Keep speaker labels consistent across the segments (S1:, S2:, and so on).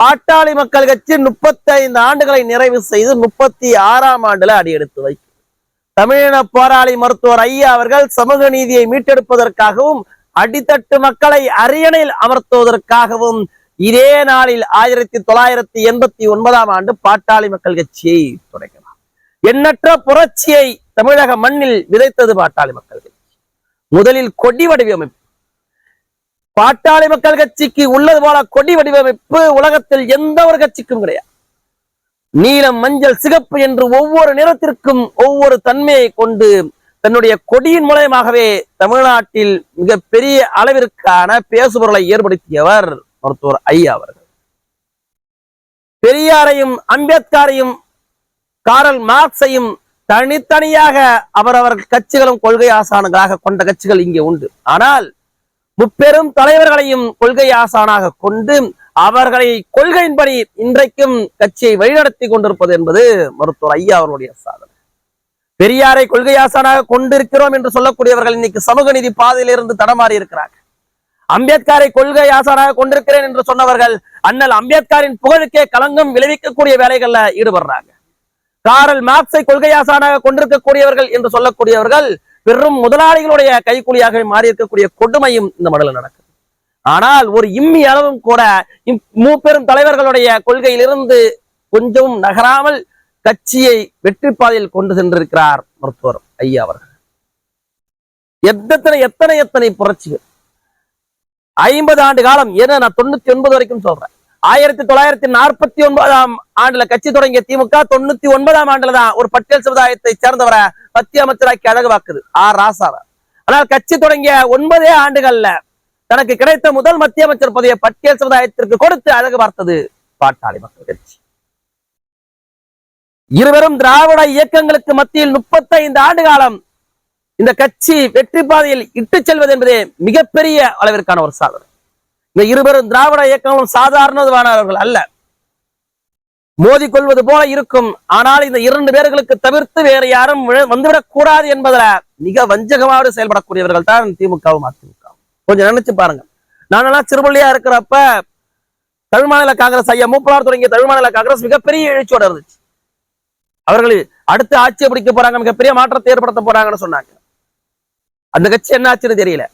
S1: பாட்டாளி மக்கள் கட்சி முப்பத்தி ஐந்து ஆண்டுகளை நிறைவு செய்து முப்பத்தி ஆறாம் ஆண்டுல அடியெடுத்து வைக்கும். தமிழின போராளி மருத்துவர் ஐயா அவர்கள் சமூக நீதியை மீட்டெடுப்பதற்காகவும் அடித்தட்டு மக்களை அரியணையில் அமர்த்துவதற்காகவும் இதே நாளில் ஆயிரத்தி தொள்ளாயிரத்தி எண்பத்தி ஒன்பதாம் ஆண்டு பாட்டாளி மக்கள் கட்சியை தொடங்கினார். எண்ணற்ற புரட்சியை தமிழக மண்ணில் விதைத்தது பாட்டாளி மக்கள் கட்சி. முதலில் கொடி வடிவமைப்பு. பாட்டாளி மக்கள் கட்சிக்கு உள்ளது போல கொடி வடிவமைப்பு உலகத்தில் எந்த ஒரு கட்சிக்கும் கிடையாது. நீலம் மஞ்சள் சிகப்பு என்று ஒவ்வொரு நிறத்திற்கும் ஒவ்வொரு தன்மையை கொண்டு தன்னுடைய கொடியின் மூலயமாகவே தமிழ்நாட்டில் மிகப்பெரிய அளவிற்கான பேசுபொருளை ஏற்படுத்தியவர் மருத்துவர் ஐயா அவர்கள். பெரியாரையும் அம்பேத்கரையும் காரல் மார்க்ஸையும் தனித்தனியாக அவரவர் கட்சிகளும் கொள்கை ஆசான்களாக கொண்ட கட்சிகள் இங்கே உண்டு. ஆனால் முப்பெரும் தலைவர்களையும் கொள்கை ஆசானாக கொண்டு அவர்களை கொள்கையின்படி இன்றைக்கும் கட்சியை வழிநடத்தி கொண்டிருப்பது என்பது மருத்துவர் ஐயா அவருடைய சாதனை. பெரியாரை கொள்கை ஆசானாக கொண்டிருக்கிறோம் என்று சொல்லக்கூடியவர்கள் இன்னைக்கு சமூக நீதி பாதையிலிருந்து தடமாறி இருக்கிறார்கள். அம்பேத்கரை கொள்கை ஆசானாக கொண்டிருக்கிறேன் என்று சொன்னவர்கள் அண்ணல் அம்பேத்கரின் புகழுக்கே களங்கம் விளைவிக்கக்கூடிய வேலைகள்ல ஈடுபடுறாங்க. காரல் மார்க்ஸை கொள்கை ஆசானாக கொண்டிருக்கக்கூடியவர்கள் என்று சொல்லக்கூடியவர்கள் பெரும் முதலாளிகளுடைய கைக்கூலியாக மாறி இருக்கக்கூடிய கொடுமையும் இந்த மடலில் நடக்குது. ஆனால் ஒரு இம்மி அளவும் கூட இம் மூப்பெரும் தலைவர்களுடைய கொள்கையிலிருந்து கொஞ்சம் நகராமல் கட்சியை வெற்றி பாதையில் கொண்டு சென்றிருக்கிறார் மருத்துவர் ஐயா அவர்கள். எத்தனை எத்தனை எத்தனை புரட்சிகள். ஐம்பது ஆண்டு காலம் ஏன்னா நான் தொண்ணூத்தி ஒன்பது வரைக்கும் சொல்றேன். ஆயிரத்தி தொள்ளாயிரத்தி நாற்பத்தி ஒன்பதாம் ஆண்டுல கட்சி தொடங்கிய திமுக தொண்ணூத்தி ஒன்பதாம் ஆண்டுலதான் ஒரு பட்டியல் சமுதாயத்தை சேர்ந்தவரை மத்திய அமைச்சராக்கி அழகுவாக்குது ஆர் ராசாவ ஆனால் கட்சி தொடங்கிய ஒன்பதே ஆண்டுகள்ல தனக்கு கிடைத்த முதல் மத்திய அமைச்சர் பதவியை பட்டியல் சமுதாயத்திற்கு கொடுத்து அழகு பார்த்தது பாட்டாளி மக்கள் கட்சி. இருவரும் திராவிட இயக்கங்களுக்கு மத்தியில் முப்பத்தைந்து ஆண்டு காலம் இந்த கட்சி வெற்றி பாதையில் இட்டு செல்வது என்பதே மிகப்பெரிய அளவிற்கான ஒரு சாதனை. இந்த இருவரும் திராவிட இயக்கங்களும் சாதாரணவானவர்கள் அல்ல. மோதிக்கொள்வது போல இருக்கும். ஆனால் இந்த இரண்டு பேர்களுக்கு தவிர்த்து வேற யாரும் வந்துவிடக் கூடாது என்பதுல மிக வஞ்சகமாக செயல்படக்கூடியவர்கள் தான் திமுகவும் அதிமுகவும். கொஞ்சம் நினைச்சு பாருங்க. நானெல்லாம் சிறுபள்ளியா இருக்கிறப்ப தமிழ் மாநில காங்கிரஸ் ஐயா மூப்பனார் தொடங்கிய தமிழ் மாநில காங்கிரஸ் மிகப்பெரிய எழுச்சியோட இருந்துச்சு. அவர்கள் அடுத்து ஆட்சியை பிடிக்க போறாங்க மிகப்பெரிய மாற்றத்தை ஏற்படுத்த போறாங்கன்னு சொன்னாங்க. அந்த கட்சி என்ன ஆச்சுன்னு தெரியல.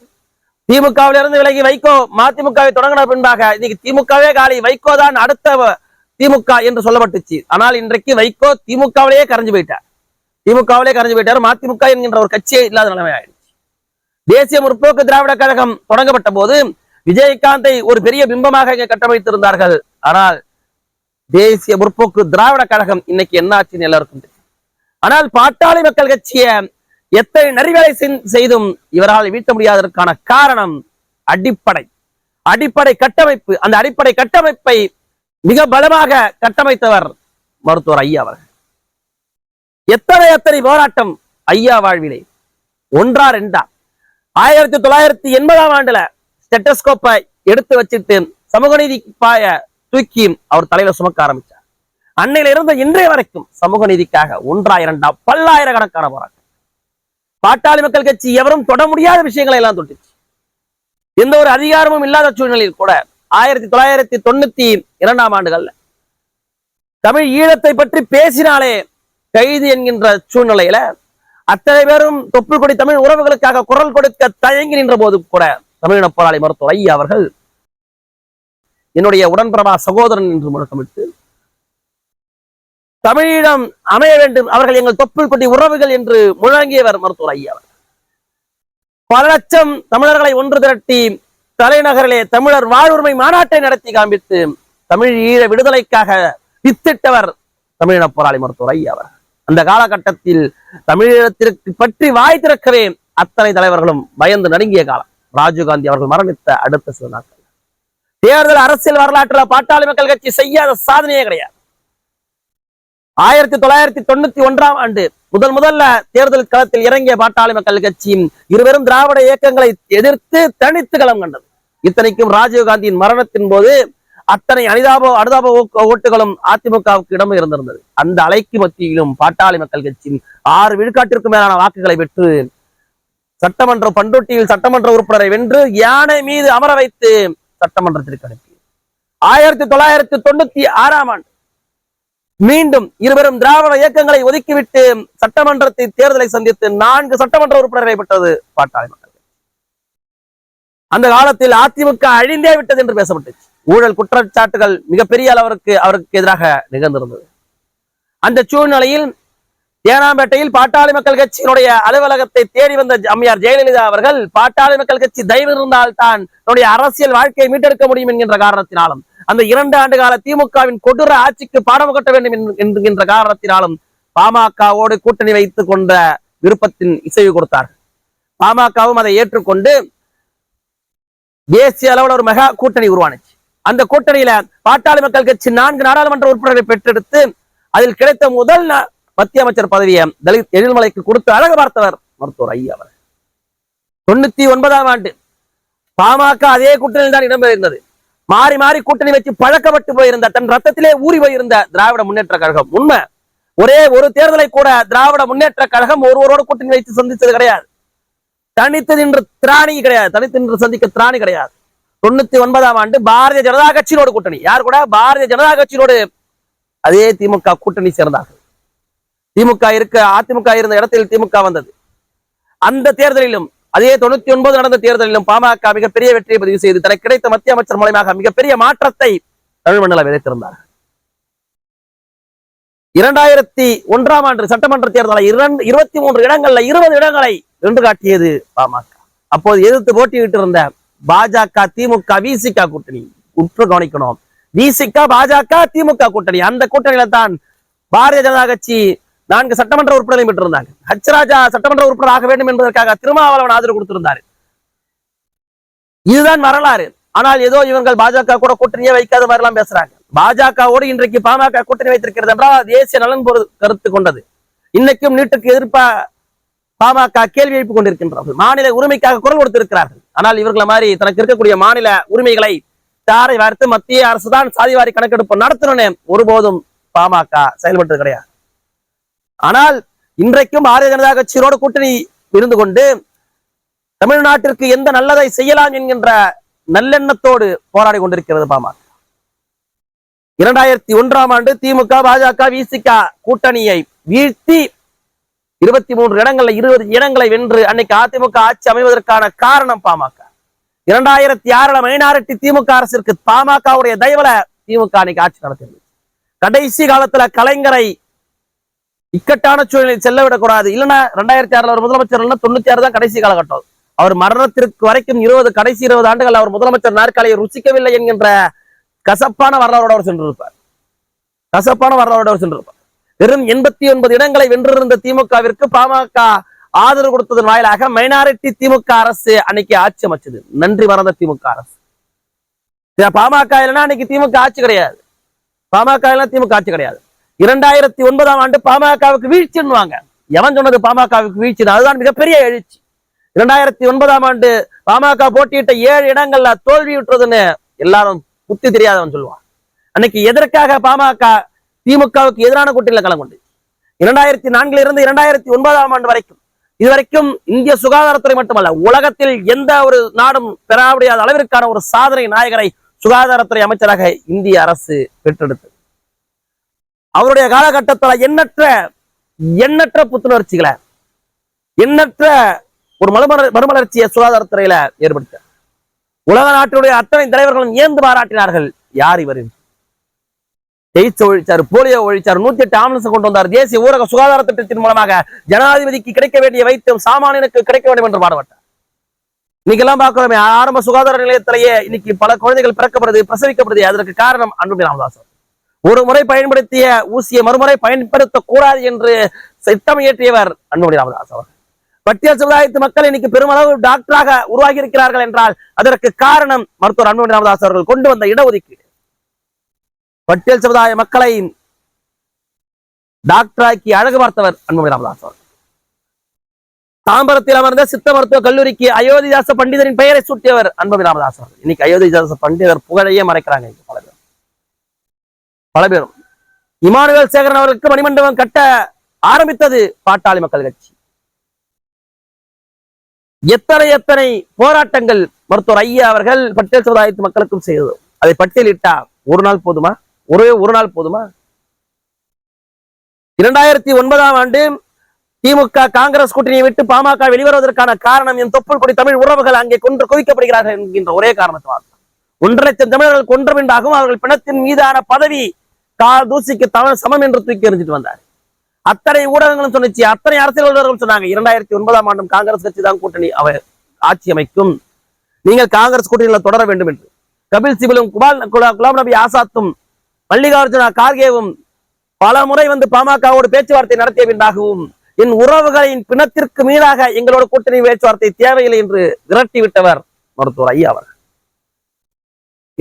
S1: திமுகவில் இருந்து விலகி வைகோ மதிமுகவை தொடங்கின பின்பாக இன்னைக்கு திமுகவே காலி. வைகோ தான் அடுத்த வ- திமுக என்று சொல்லப்பட்டுச்சு. ஆனால் இன்றைக்கு வைகோ திமுகவிலேயே கரைஞ்சு போயிட்டார். திமுகவிலே கரைஞ்சு போயிட்டார். மதிமுக என்கின்ற ஒரு கட்சியே இல்லாத நிலைமை ஆயிடுச்சு. தேசிய முற்போக்கு திராவிட கழகம் தொடங்கப்பட்ட போது விஜயகாந்தை ஒரு பெரிய பிம்பமாக இங்கே கட்டமைத்திருந்தார்கள். ஆனால் தேசிய முற்போக்கு திராவிட கழகம் இன்னைக்கு என்ன ஆச்சுன்னு எல்லாருக்கும் ஆனால் பாட்டாளி மக்கள் கட்சியை எத்தனை நரிவேலை செய்தும் இவரால் வீட்ட முடியாததற்கான காரணம் அடிப்படை. அடிப்படை கட்டமைப்பு அந்த அடிப்படை கட்டமைப்பை மிக பலமாக கட்டமைத்தவர் மருத்துவர் ஐயா அவர்கள். எத்தனை எத்தனை போராட்டம் ஐயா வாழ்விலே? ஒன்றா ரெண்டா? ஆயிரத்தி தொள்ளாயிரத்தி எண்பதாம் ஆண்டுல ஸ்டெட்டஸ்கோப்பை எடுத்து வச்சுட்டு சமூக நீதி பாய தூக்கி அவர் தலையில சுமக்க ஆரம்பிச்சார். அன்னையில இருந்த இன்றைய வரைக்கும் சமூக நீதிக்காக ஒன்றா இரண்டா பல்லாயிரக்கணக்கான போராட்டம். பாட்டாளி மக்கள் கட்சி எவரும் தொட முடியாத விஷயங்களை எல்லாம் தொட்டுச்சு. எந்த ஒரு அதிகாரமும் இல்லாத சூழ்நிலையில் கூட ஆயிரத்தி தொள்ளாயிரத்தி தொண்ணூத்தி இரண்டாம் ஆண்டுகள்ல தமிழ் ஈழத்தை பற்றி பேசினாலே கைது என்கின்ற சூழ்நிலையில அத்தனை பேரும் தொப்புள் கொடி தமிழ் உறவுகளுக்காக குரல் கொடுக்க தயங்கி நின்ற போது கூட தமிழின போராளி மருத்துவர் ஐயா அவர்கள் என்னுடைய உடன்பிரபா சகோதரன் என்று முழக்கமிட்டு தமிழீழம் அமைய வேண்டும். அவர்கள் எங்கள் தொப்புள் கொடி உறவுகள் என்று முழங்கியவர் மருத்துவர் ஐயா பல லட்சம் தமிழர்களை ஒன்று திரட்டி தலைநகரிலே தமிழர் வாழ்வுரிமை மாநாட்டை நடத்தி காண்பித்து தமிழ் ஈழ விடுதலைக்காக வித்திட்டவர் தமிழின போராளி மருத்துவர் ஐயா அவர் அந்த காலகட்டத்தில் தமிழீழத்திற்கு பற்றி வாய் திறக்கவே அத்தனை தலைவர்களும் பயந்து நடுங்கிய காலம். ராஜீவ்காந்தி அவர்கள் மரணித்த அடுத்த சில நாட்கள். தேர்தல் அரசியல் வரலாற்றுல பாட்டாளி மக்கள் கட்சி செய்யாத சாதனையே கிடையாது. ஆயிரத்தி தொள்ளாயிரத்தி தொண்ணூத்தி ஒன்றாம் ஆண்டு முதல் முதல்ல தேர்தல் களத்தில் இறங்கிய பாட்டாளி மக்கள் கட்சியும் இருவரும் திராவிட இயக்கங்களை எதிர்த்து தனித்து களம் கண்டது. இத்தனைக்கும் ராஜீவ்காந்தியின் மரணத்தின் போது அத்தனை அனிதாப அனுதாப ஓட்டுகளும் அதிமுகவுக்கு இடம் இருந்திருந்தது அந்த அலைக்கு மத்தியிலும் பாட்டாளி மக்கள் கட்சியின் ஆறு விழுக்காட்டிற்கும் மேலான வாக்குகளை பெற்று சட்டமன்ற பண்ருட்டியில் சட்டமன்ற உறுப்பினரை வென்று யானை மீது அமர வைத்து சட்டமன்றத்திற்கு அனுப்பி ஆயிரத்தி தொள்ளாயிரத்தி தொண்ணூத்தி ஆறாம் ஆண்டு மீண்டும் இருவரும் திராவிட இயக்கங்களை ஒதுக்கிவிட்டு சட்டமன்றத்தை தேர்தலை சந்தித்து நான்கு சட்டமன்ற உறுப்பினரை பெற்றது பாட்டாளி மக்கள். அந்த காலத்தில் அதிமுக அழிந்தே விட்டது என்று பேசப்பட்டுச்சு. ஊழல் குற்றச்சாட்டுகள் மிகப்பெரிய அளவிற்கு அவருக்கு எதிராக நிகழ்ந்திருந்தது. அந்த சூழ்நிலையில் தேனாம்பேட்டையில் பாட்டாளி மக்கள் கட்சியினுடைய அலுவலகத்தை தேடி வந்த அம்மையார் ஜெயலலிதா அவர்கள் பாட்டாளி மக்கள் கட்சி தயவு இருந்தால் தான் தன்னுடைய அரசியல் வாழ்க்கையை மீட்டெடுக்க முடியும் என்கின்ற காரணத்தினாலும் அந்த இரண்டு ஆண்டு கால திமுகவின் கொடூர ஆட்சிக்கு பாடம் கட்ட வேண்டும் என்று- என்கின்ற காரணத்தினாலும் பாமகவோடு கூட்டணி வைத்துக் கொண்ட விருப்பத்தின் இசைவு கொடுத்தார் பாமகவும் அதை ஏற்றுக்கொண்டு தேசிய அளவில் ஒரு மெகா கூட்டணி உருவானுச்சு. அந்த கூட்டணியில பாட்டாளி மக்கள் கட்சி நான்கு நாடாளுமன்ற உறுப்பினர்களை பெற்றெடுத்து அதில் கிடைத்த முதல் மத்திய அமைச்சர் பதவியை தலித் எழில்மலைக்கு கொடுத்து அழகு பார்த்தவர் மருத்துவர் ஐயா அவர் தொண்ணூத்தி ஒன்பதாம் ஆண்டு பாமக அதே கூட்டணியில் தான் இடம்பெயர்ந்தது மாறி மாறி கூட்டணி வச்சு பழக்கப்பட்டு போயிருந்த தன் ரத்தத்திலே ஊறி போயிருந்த திராவிட முன்னேற்ற கழகம். உண்மை ஒரே ஒரு தேர்தலை கூட திராவிட முன்னேற்ற கழகம் ஒருவரோடு கூட்டணி வைத்து சந்தித்தது கிடையாது. தனித்து நின்று திராணி கிடையாது. தனித்து நின்று சந்திக்க திராணி கிடையாது. தொண்ணூத்தி ஒன்பதாம் ஆண்டு பாரதிய ஜனதா கட்சியோடு கூட்டணி. யார் கூட? பாரதிய ஜனதா கட்சியோடு அதே திமுக கூட்டணி சேர்ந்தார்கள். திமுக இருக்க அதிமுக இருந்த இடத்தில் திமுக வந்தது. அந்த தேர்தலிலும் அதே தொண்ணூத்தி ஒன்பது நடந்த தேர்தலிலும் பாமக மிகப்பெரிய வெற்றியை பதிவு செய்து தனக்கு கிடைத்த மத்திய அமைச்சர் மூலமாக மிகப்பெரிய மாற்றத்தை தமிழ் மண்டலம் விதைத்திருந்தார் இரண்டாயிரத்தி ஒன்றாம் ஆண்டு சட்டமன்ற தேர்தலில் இரண்டு இருபத்தி மூன்று இடங்கள்ல இருபது இடங்களை வென்று காட்டியது பாமக. அப்போது எதிர்த்து போட்டியிட்டு இருந்த பாஜக திமுக விசிக கூட்டணி. உற்று கவனிக்கணும். விசிக பாஜக திமுக கூட்டணி. அந்த கூட்டணியில தான் பாரதிய ஜனதா கட்சி நான்கு சட்டமன்ற உறுப்பினரையும் பெற்றிருந்தாங்க ஹச்சராஜா சட்டமன்ற உறுப்பினர் ஆக வேண்டும் என்பதற்காக திருமாவளவன் ஆதரவு கொடுத்திருந்தார். இதுதான் வரலாறு. ஆனால் ஏதோ இவர்கள் பாஜக கூட கூட்டணியே வைக்காத மாதிரி எல்லாம் பேசுறாங்க. பாஜகவோடு இன்றைக்கு பாமக கூட்டணி வைத்திருக்கிறது என்றால் தேசிய நலன் பொரு கருத்து கொண்டது. இன்னைக்கும் நீட்டுக்கு எதிர்ப்பா பாமக கேள்வி எழுப்பிக் கொண்டிருக்கின்றார்கள். மாநில உரிமைக்காக குரல் கொடுத்திருக்கிறார்கள். ஆனால் இவர்களை மாதிரி தனக்கு இருக்கக்கூடிய மாநில உரிமைகளை தாரை வார்த்து மத்திய அரசு தான் சாதிவாரி கணக்கெடுப்பு நடத்தணும்னு ஒருபோதும் பாமக செயல்பட்டது கிடையாது. ஆனால் இன்றைக்கும் பாரதிய ஜனதா கட்சியோடு கூட்டணி இருந்து கொண்டு தமிழ்நாட்டிற்கு எந்த நல்லதை செய்யலாம் என்கின்ற நல்லெண்ணத்தோடு போராடி கொண்டிருக்கிறது பாமக. இரண்டாயிரத்தி ஒன்றாம் ஆண்டு திமுக பாஜக விசிக கூட்டணியை வீழ்த்தி இருபத்தி மூன்று இடங்கள்ல இருபது இடங்களை வென்று அன்னைக்கு அதிமுக ஆட்சி அமைவதற்கான காரணம் பாமக. இரண்டாயிரத்தி ஆறுல மைனாரிட்டி திமுக அரசிற்கு பாமகவுடைய தயவுல திமுக அன்னைக்கு ஆட்சி நடத்தியது கடைசி காலத்துல கலைஞரை இக்கட்டான சூழ்நிலை செல்ல விடக்கூடாது இல்லைன்னா ரெண்டாயிரத்தி ஆறுல அவர் முதலமைச்சர் தொண்ணூத்தி ஆறு தான் கடைசி காலகட்டம். அவர் மரணத்திற்கு வரைக்கும் இருபது கடைசி இருபது ஆண்டுகள் அவர் முதலமைச்சர் நாற்காலியை ருசிக்கவில்லை என்கின்ற கசப்பான வரலாறோட அவர் சென்றிருப்பார். கசப்பான வரலாறோட அவர் சென்றிருப்பார். வெறும் எண்பத்தி ஒன்பது இடங்களை வென்றிருந்த திமுகவிற்கு பாமக ஆதரவு கொடுத்ததன் வாயிலாக மைனாரிட்டி திமுக அரசு அன்னைக்கு ஆட்சி அமைச்சது. நன்றி மறந்த திமுக அரசு. பாமக இல்லைன்னா அன்னைக்கு திமுக ஆட்சி கிடையாது. பாமக இல்லைன்னா திமுக ஆட்சி கிடையாது. இரண்டாயிரத்தி ஒன்பதாம் ஆண்டு பாமகவுக்கு வீழ்ச்சின்னுவாங்க. எவன் சொன்னது பாமகவுக்கு வீழ்ச்சி அதுதான் மிகப்பெரிய எழுச்சி. இரண்டாயிரத்தி ஒன்பதாம் ஆண்டு பாமக போட்டியிட்ட ஏழு இடங்கள்ல தோல்வி விட்டுறதுன்னு எல்லாரும் புத்தி தெரியாதவன் சொல்லுவான். அன்னைக்கு எதற்காக பாமக திமுகவுக்கு எதிரான கூட்டில கலந்து இரண்டாயிரத்தி நான்கில் இருந்து இரண்டாயிரத்தி ஒன்பதாம் ஆண்டு வரைக்கும் இதுவரைக்கும் இந்திய சுகாதாரத்துறை மட்டுமல்ல உலகத்தில் எந்த ஒரு நாடும் பெற முடியாத அளவிற்கான ஒரு சாதனை நாயகரை சுகாதாரத்துறை அமைச்சராக இந்திய அரசு பெற்றெடுத்தது. அவருடைய காலகட்டத்துல எண்ணற்ற எண்ணற்ற புத்துணர்ச்சிகளை எண்ணற்ற ஒரு மறுமலர் மறுமலர்ச்சியை சுகாதாரத்துறையில ஏற்படுத்த உலக நாட்டினுடைய அத்தனை தலைவர்களும் ஏந்து பாராட்டினார்கள் யார் இவர் எய்ட்ஸ் ஒழிச்சார் போலியோ ஒழிச்சார் நூத்தி எட்டு ஆம்புலன்ஸ் கொண்டு வந்தார். தேசிய ஊரக சுகாதார திட்டத்தின் மூலமாக ஜனாதிபதிக்கு கிடைக்க வேண்டிய வைத்தியம் சாமானியனுக்கு கிடைக்க வேண்டும் என்று பாடுபட்டார். இன்னைக்கெல்லாம் பார்க்கிறோமே ஆரம்ப சுகாதார நிலையத்திலேயே இன்னைக்கு பல குழந்தைகள் பிறக்கப்படுது பிரசவிக்கப்படுது. அதற்கு காரணம் அன்புமணி ராமதாசன் ஒரு முறை பயன்படுத்திய ஊசியை மறுமுறை பயன்படுத்த கூடாது என்று சட்டம் இயற்றியவர் அன்புமணி ராமதாஸ் அவர் பட்டியல் சமுதாயத்து மக்கள் இன்னைக்கு பெருமளவு டாக்டராக உருவாகி இருக்கிறார்கள் என்றால் அதற்கு காரணம் மருத்துவர் அன்புமணி ராமதாஸ் அவர்கள் கொண்டு வந்த இடஒதுக்கீடு. பட்டியல் சமுதாய மக்களை டாக்டராக்கி அழகு பார்த்தவர் அன்புமணி ராமதாஸ் அவர் தாம்பரத்தில் அமர்ந்த சித்த மருத்துவ கல்லூரிக்கு அயோத்திதாச பண்டிதரின் பெயரை சூட்டியவர் அன்புமணி ராமதாஸ் அவர் இன்னைக்கு அயோத்திதாச பண்டிதர் புகழையே மறைக்கிறாங்க பலர். பல பேரும். இமானுவேல் சேகரன் அவர்களுக்கு மணிமண்டபம் கட்ட ஆரம்பித்தது பாட்டாளி மக்கள் கட்சி. எத்தனை எத்தனை போராட்டங்கள் மருத்துவர் ஐயா அவர்கள் பட்டியல் சமுதாயத்து மக்களுக்கும் செய்தது. அதை பட்டியலிட்டா ஒரு நாள் போதுமா? ஒரே ஒரு நாள் போதுமா? இரண்டாயிரத்தி ஒன்பதாம் ஆண்டு திமுக காங்கிரஸ் கூட்டணியை விட்டு பாமக வெளிவருவதற்கான காரணம் என் தொப்புள் கொடி தமிழ் உறவுகள் அங்கே கொன்று குவிக்கப்படுகிறார்கள் என்கின்ற ஒரே காரணத்தால் ஒன்றரை லட்சம் தமிழர்கள் கொன்ற பின்பாகவும் அவர்கள் பிணத்தின் மீதான பதவி கால் தூசிக்கு சமம் என்று தூக்கி எறிஞ்சிட்டு வந்தார். அத்தனை ஊடகங்களும் சொன்னிச்சு அத்தனை அரசியல்வாதிகளும் சொன்னாங்க. இரண்டாயிரத்தி ஒன்பதாம் ஆண்டும் காங்கிரஸ் கட்சி தான் கூட்டணி அவர் ஆட்சி அமைக்கும். நீங்கள் காங்கிரஸ் கூட்டணியில் தொடர வேண்டும் என்று. கபில் சிபிலும் குபால் குலாம் நபி ஆசாத்தும் மல்லிகார்ஜுனா கார்கேவும் பல முறை வந்து பாமகவோடு பேச்சுவார்த்தை நடத்திய பின்பாகவும் என் உறவுகளின் பிணத்திற்கு மீறாக எங்களோட கூட்டணி பேச்சுவார்த்தை தேவையில்லை என்று விரட்டி விட்டவர் மருத்துவர் ஐயா அவர்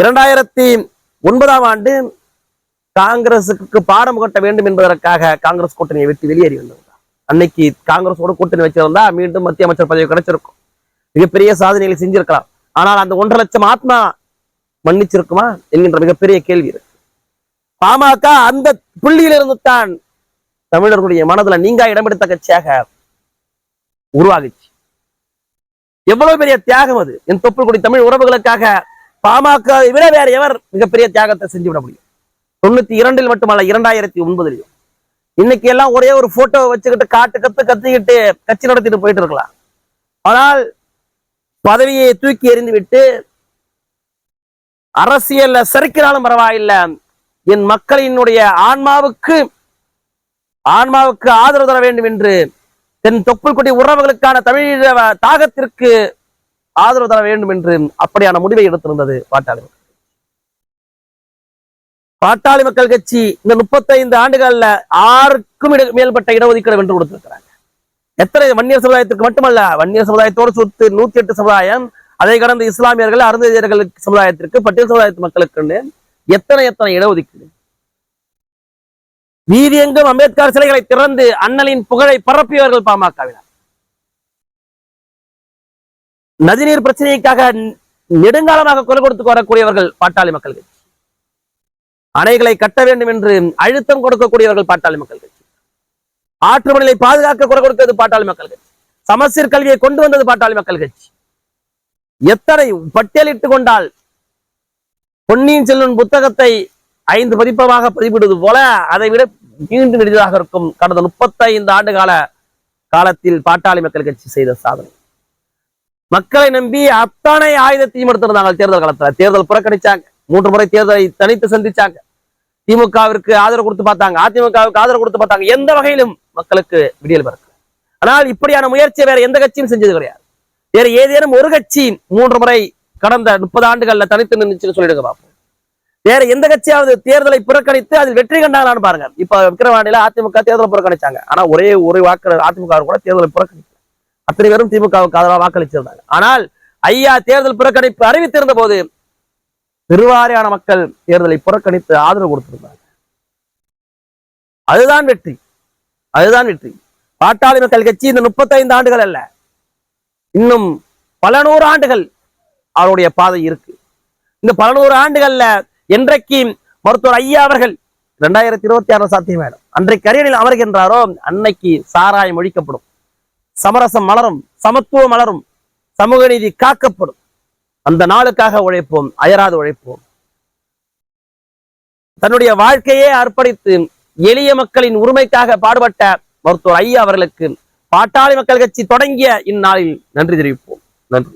S1: இரண்டாயிரத்தி ஒன்பதாம் ஆண்டு காங்கிரசுக்கு பாடம் கட்ட வேண்டும் என்பதற்காக காங்கிரஸ் கூட்டணியை விட்டு வெளியேறி வந்தவர் அன்னைக்கு காங்கிரஸோட கூட்டணி வச்சிருந்தா மீண்டும் மத்திய அமைச்சர் பதவி கிடைச்சிருக்கும். மிகப்பெரிய சாதனைகளை செஞ்சிருக்கலாம். ஆனால் அந்த ஒன்றரை லட்சம் ஆத்மா மன்னிச்சிருக்குமா என்கின்ற மிகப்பெரிய கேள்வி இருக்கு. பாமக அந்த புள்ளியிலிருந்து தான் தமிழர்களுடைய மனதுல நீங்க இடமெடுத்த கட்சியாக உருவாகுச்சு. எவ்வளவு பெரிய தியாகம் அது. என் தொப்புள் கொடி தமிழ் உறவுகளுக்காக பாமக விட வேற எவர் மிகப்பெரிய தியாகத்தை செஞ்சு விட முடியும்? தொண்ணூத்தி இரண்டில் மட்டுமல்ல இரண்டாயிரத்தி ஒன்பதுலையும். இன்னைக்கு எல்லாம் ஒரே ஒரு போட்டோவை வச்சுக்கிட்டு காட்டு கத்து கத்திக்கிட்டு கட்சி நடத்திட்டு போயிட்டு இருக்கலாம். ஆனால் பதவியை தூக்கி எறிந்து விட்டு அரசியல்ல சரிக்கிறாலும் பரவாயில்லை. என் மக்களினுடைய ஆன்மாவுக்கு ஆன்மாவுக்கு ஆதரவு தர வேண்டும் என்று தென் தொப்புள்குடி உறவுகளுக்கான தமிழீழ தாகத்திற்கு ஆதரவு தர வேண்டும் என்று அப்படியான முடிவை எடுத்திருந்தது பாட்டாளி மக்கள். பாட்டாளி மக்கள் கட்சி இந்த முப்பத்தைந்து ஆண்டுகள்ல ஆறுக்கும் இட- மேல்பட்ட இடஒதுக்கீடு வென்று கொடுத்திருக்கிறாங்க. எத்தனை வன்னியர் சமுதாயத்துக்கு மட்டுமல்ல வன்னியர் சமுதாயத்தோடு சுத்து நூத்தி எட்டு சமுதாயம் அதை கடந்த இஸ்லாமியர்கள் அருந்ததியர்கள் சமுதாயத்திற்கு பட்டியல் சமுதாயத்து மக்களுக்கு எத்தனை எத்தனை இடஒதுக்கீடு? வீதியெங்கும் அம்பேத்கர் சிலைகளை திறந்து அண்ணலின் புகழை பரப்பியவர்கள் பாமகவினர் நதிநீர் பிரச்சனைக்காக நெடுங்காலமாக குரல் கொடுத்து வரக்கூடியவர்கள் பாட்டாளி மக்கள் கட்சி அணைகளை கட்ட வேண்டும் என்று அழுத்தம் கொடுக்கக்கூடியவர்கள் பாட்டாளி மக்கள் கட்சி ஆற்று மணலை பாதுகாக்க குரல் கொடுத்தது பாட்டாளி மக்கள் கட்சி சமசீர் கல்வியை கொண்டு வந்தது பாட்டாளி மக்கள் கட்சி எத்தனை பட்டியலிட்டுக் கொண்டால் பொன்னியின் செல்வன் புத்தகத்தை ஐந்து பதிப்பமாக பதிவிடுவது போல அதை விட மீண்டும் எளிதாக இருக்கும் கடந்த முப்பத்தைந்து ஆண்டு கால காலத்தில் பாட்டாளி மக்கள் கட்சி செய்த சாதனை. மக்களை நம்பி அத்தனை ஆயுதத்தையும் எடுத்திருந்தாங்க தேர்தல் காலத்துல தேர்தல் புறக்கணிச்சாங்க. மூன்று முறை தேர்தலை தனித்து சந்திச்சாங்க. திமுகவிற்கு ஆதரவு கொடுத்து பார்த்தாங்க. அதிமுகவுக்கு ஆதரவு கொடுத்து பார்த்தாங்க. எந்த வகையிலும் மக்களுக்கு விடியல் பிறகு ஆனால் இப்படியான முயற்சியை வேற எந்த கட்சியும் செஞ்சது கிடையாது. வேற ஏதேனும் ஒரு கட்சி மூன்று முறை கடந்த முப்பது ஆண்டுகள்ல தனித்து நின்றுச்சுன்னு சொல்லிடுங்க பார்ப்போம் வேற எந்த கட்சியாவது தேர்தலை புறக்கணித்து அதில் வெற்றி கண்டாங்களான்னு பாருங்க. இப்ப விக்கிரவாண்டியில அதிமுக தேர்தலை புறக்கணிச்சாங்க. ஆனா ஒரே ஒரு வாக்கு அதிமுக கூட தேர்தலை புறக்கணிச்சு அத்தனை பேரும் திமுகவுக்கு ஆதரவாக வாக்களித்திருந்தாங்க ஆனால் ஐயா தேர்தல் புறக்கணிப்பு அறிவித்திருந்த போது பெருவாரியான மக்கள் தேர்தலை புறக்கணித்து ஆதரவு கொடுத்திருந்தாங்க. அதுதான் வெற்றி. அதுதான் வெற்றி. பாட்டாளி மக்கள் கட்சி இந்த முப்பத்தைந்து ஆண்டுகள் அல்ல. இன்னும் பல நூறு ஆண்டுகள் அவருடைய பாதை இருக்கு. இந்த பல நூறு ஆண்டுகள்ல என்றைக்கு மருத்துவர் ஐயா அவர்கள் ரெண்டாயிரத்தி இருபத்தி ஆறு சாத்தியம் வேணும் அன்றைக்கு அரியணையில் அமர்கின்றாரோ அன்னைக்கு சாராயம் ஒழிக்கப்படும். சமரசம் மலரும் சமத்துவம் மலரும் சமூக நீதி காக்கப்படும். அந்த நாளுக்காக உழைப்போம் அயராது உழைப்போம். தன்னுடைய வாழ்க்கையே அர்ப்பணித்து எளிய மக்களின் உரிமைக்காக பாடுபட்ட மருத்துவர் ஐயா அவர்களுக்கு பாட்டாளி மக்கள் கட்சி தொடங்கிய இந்நாளில் நன்றி தெரிவிப்போம். நன்றி.